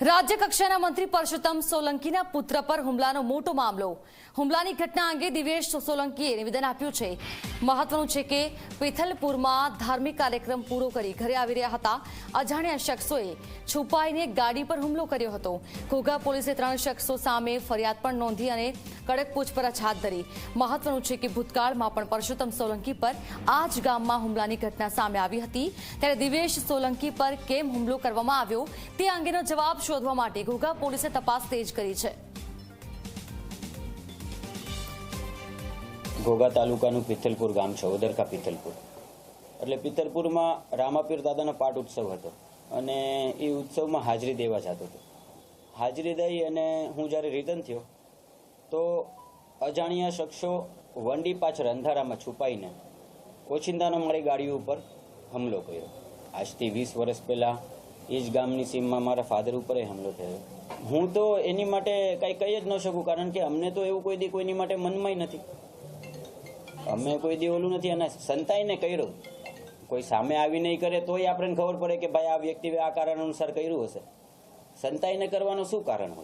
રાજ્ય કક્ષાના મંત્રી પરસોત્તમ સોલંકીના પુત્ર પર હુમલાનો મોટો મામલો. હુમલાની ઘટના અંગે દિવેશ સોલંકીએ નિવેદન આપ્યું છે. મહત્વનું છે કે પેથલપુરમાં ધાર્મિક કાર્યક્રમ પૂરો કરી ઘરે આવી રહ્યા હતા. અજાણ્યા શખ્સોએ છુપાઈને ગાડી પર હુમલો કર્યો હતો. ઘોઘા પોલીસે ત્રણ શખ્સો સામે ફરિયાદ પણ નોંધી અને કડક પૂછપરછ હાથ ધરી. મહત્વનું છે કે ભૂતકાળમાં પણ પરસોત્તમ સોલંકી પર આ જ ગામમાં હુમલાની ઘટના સામે આવી હતી. ત્યારે દિવેશ સોલંકી પર કેમ હુમલો કરવામાં આવ્યો તે અંગેનો જવાબ શોધવા માટે ઘોઘા પોલીસે તપાસ તેજ કરી છે. ઘોઘા તાલુકાનું પિથલપુર ગામ છે, ઓદરકા પિથલપુર. એટલે પિથલપુરમાં રામાપીર દાદાનો પાટ ઉત્સવ હતો અને એ ઉત્સવમાં હાજરી દેવા જતો હતો. હાજરી દઈ અને હું જ્યારે રિટર્ન થયો તો અજાણ્યા શખ્સો વંડી પાછળ અંધારામાં છુપાઈને ઓચિંતાનો મારી ગાડી ઉપર હુમલો કર્યો. આજથી વીસ વર્ષ પહેલાં એ જ ગામની સીમમાં મારા ફાધર ઉપર હુમલો થયો. હું તો એની માટે કાંઈ કહી જ ન શકું કારણ કે અમને તો એવું કોઈ દી કોઈની માટે મનમાંય નથી. અમે કોઈ દી ઓલું નથી અને સંતાઈને કર્યું. કોઈ સામે આવી નહીં કરે તોય આપણને ખબર પડે કે ભાઈ આ વ્યક્તિએ આ કારણ અનુસાર કર્યું હશે. સંતાઈને કરવાનું શું કારણ હોય?